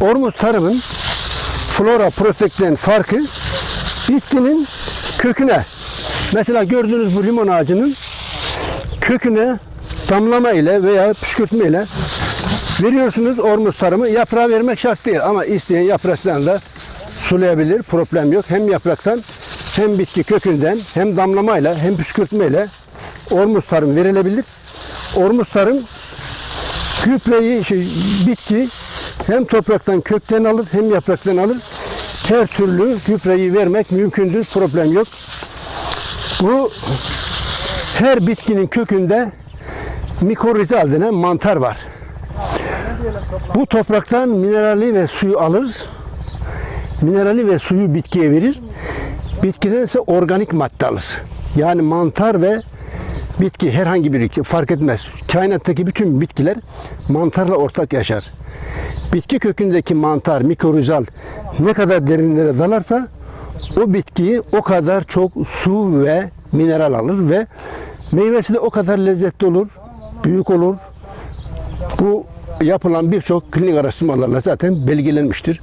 Ormuz tarımın flora protekten farkı bitkinin köküne. Mesela gördüğünüz bu limon ağacının köküne damlama ile veya püskürtme ile veriyorsunuz ormuz tarımı. Yaprağı vermek şart değil ama isteyen yapraktan da sulayabilir. Problem yok. Hem yapraktan hem bitki kökünden hem damlamayla hem püskürtmeyle ormuz tarım verilebilir. Ormuz tarım gübreyi şey, bitki hem topraktan kökten alır hem yapraktan alır. Her türlü gübreyi vermek mümkündür. Problem yok. Bu her bitkinin kökünde mikorizal denen mantar var. Bu topraktan minerali ve suyu alır. Minerali ve suyu bitkiye verir. Bitkiden ise organik madde alır. Yani mantar ve bitki herhangi bir bitki fark etmez. Kainattaki bütün bitkiler mantarla ortak yaşar. Bitki kökündeki mantar, mikorizal ne kadar derinlere dalarsa o bitkiyi o kadar çok su ve mineral alır ve meyvesi de o kadar lezzetli olur, büyük olur. Bu yapılan birçok klinik araştırmalarla zaten belgelenmiştir.